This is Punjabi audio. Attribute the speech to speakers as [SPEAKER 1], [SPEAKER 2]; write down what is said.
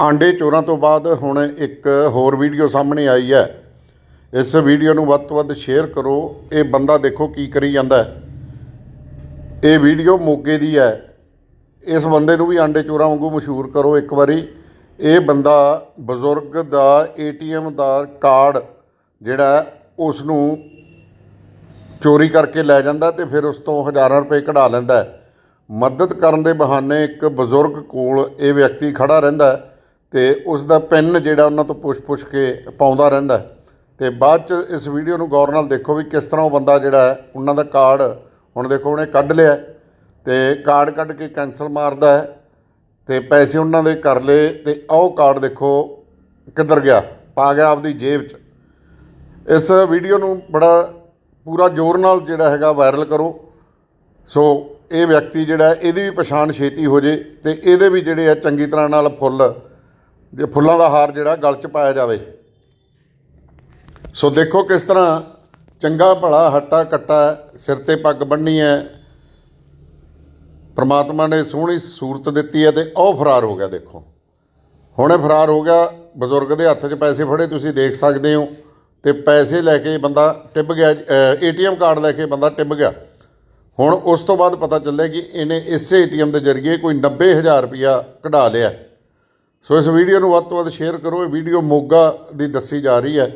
[SPEAKER 1] ਆਂਡੇ ਚੋਰਾਂ ਤੋਂ ਬਾਅਦ ਹੁਣ ਇੱਕ ਹੋਰ ਵੀਡੀਓ ਸਾਹਮਣੇ ਆਈ ਹੈ। ਇਸ ਵੀਡੀਓ ਨੂੰ ਵੱਧ ਤੋਂ ਵੱਧ ਸ਼ੇਅਰ ਕਰੋ। ਇਹ ਬੰਦਾ ਦੇਖੋ ਕੀ ਕਰੀ ਜਾਂਦਾ ਇਹ ਵੀਡੀਓ ਮੋਗੇ ਦੀ ਹੈ। ਇਸ ਬੰਦੇ ਨੂੰ ਵੀ ਆਂਡੇ ਚੋਰਾਂ ਵਾਂਗੂ ਮਸ਼ਹੂਰ ਕਰੋ ਇੱਕ ਵਾਰੀ। ਇਹ ਬੰਦਾ ਬਜ਼ੁਰਗ ਦਾ ਏਟੀਐਮ ਦਾ ਕਾਰਡ ਜਿਹੜਾ ਉਸ ਨੂੰ ਚੋਰੀ ਕਰਕੇ ਲੈ ਜਾਂਦਾ ਤੇ ਫਿਰ ਉਸ ਤੋਂ ਹਜ਼ਾਰਾਂ ਰੁਪਏ ਕਢਾ ਲੈਂਦਾ ਮਦਦ ਕਰਨ ਦੇ ਬਹਾਨੇ ਇੱਕ ਬਜ਼ੁਰਗ ਕੋਲ ਇਹ ਵਿਅਕਤੀ ਖੜਾ ਰਹਿੰਦਾ ਤੇ ਉਸ ਦਾ ਪਿੰਨ ਜਿਹੜਾ ਉਹਨਾਂ ਤੋਂ ਪੁੱਛ-ਪੁੱਛ ਕੇ ਪਾਉਂਦਾ ਰਹਿੰਦਾ ਹੈ। ਤੇ ਬਾਅਦ ਚ ਇਸ ਵੀਡੀਓ ਨੂੰ ਗੌਰ ਨਾਲ ਦੇਖੋ ਵੀ ਕਿਸ ਤਰ੍ਹਾਂ ਉਹ ਬੰਦਾ ਜਿਹੜਾ ਹੈ, ਉਹਨਾਂ ਦਾ ਕਾਰਡ ਹੁਣ ਦੇਖੋ ਉਹਨੇ ਕੱਢ ਲਿਆ ਹੈ ਤੇ ਕਾਰਡ ਕੱਢ ਕੇ ਕੈਨਸਲ ਮਾਰਦਾ ਹੈ ਤੇ ਪੈਸੇ ਉਹਨਾਂ ਦੇ ਕਰ ਲਏ ਤੇ ਉਹ ਕਾਰਡ ਦੇਖੋ ਕਿੱਧਰ ਗਿਆ, ਪਾ ਗਿਆ ਆਪਦੀ ਜੇਬ 'ਚ। ਇਸ ਵੀਡੀਓ ਨੂੰ ਬੜਾ ਪੂਰਾ ਜ਼ੋਰ ਨਾਲ ਜਿਹੜਾ ਹੈਗਾ ਵਾਇਰਲ ਕਰੋ। ਸੋ ਇਹ ਵਿਅਕਤੀ ਜਿਹੜਾ ਇਹਦੀ ਵੀ ਪਛਾਣ ਛੇਤੀ ਹੋ ਜੇ ਤੇ ਇਹਦੇ ਵੀ ਜਿਹੜੇ ਆ ਚੰਗੀ ਤਰ੍ਹਾਂ ਨਾਲ ਫੁੱਲ ਜੇ ਫੁੱਲਾਂ ਦਾ ਹਾਰ ਜਿਹੜਾ ਗਲ 'ਚ ਪਾਇਆ ਜਾਵੇ। ਸੋ ਦੇਖੋ ਕਿਸ ਤਰ੍ਹਾਂ ਚੰਗਾ ਭਲਾ ਹੱਟਾ ਕੱਟਾ ਸਿਰ ਤੇ ਪੱਗ ਬੰਨੀ ਹੈ। ਪ੍ਰਮਾਤਮਾ ਨੇ ਸੋਹਣੀ ਸੂਰਤ ਦਿੱਤੀ ਹੈ ਤੇ ਉਹ ਫਰਾਰ ਹੋ ਗਿਆ ਦੇਖੋ। ਹੁਣੇ ਫਰਾਰ ਹੋ ਗਿਆ, ਬਜ਼ੁਰਗ ਦੇ ਹੱਥ 'ਚ ਪੈਸੇ ਫੜੇ, ਤੁਸੀਂ ਦੇਖ ਸਕਦੇ ਹੋ। ਤੇ ਪੈਸੇ ਲੈ ਕੇ ਬੰਦਾ ਟਿੱਬ ਗਿਆ ਏਟੀਐਮ ਕਾਰਡ ਲੈ ਕੇ ਬੰਦਾ ਟਿੱਬ ਗਿਆ। ਹੁਣ ਉਸ ਤੋਂ ਬਾਅਦ ਪਤਾ ਚੱਲਿਆ ਕਿ ਇਹਨੇ ਇਸੇ ਏਟੀਐਮ ਦੇ ਜ਼ਰੀਏ ਕੋਈ 90000 ਰੁਪਇਆ ਕਢਾ ਲਿਆ। ਸੋ ਇਸ ਵੀਡੀਓ ਨੂੰ ਵੱਧ ਤੋਂ ਵੱਧ ਸ਼ੇਅਰ ਕਰੋ। ਇਹ ਵੀਡੀਓ ਮੋਗਾ ਦੀ ਦੱਸੀ ਜਾ ਰਹੀ ਹੈ।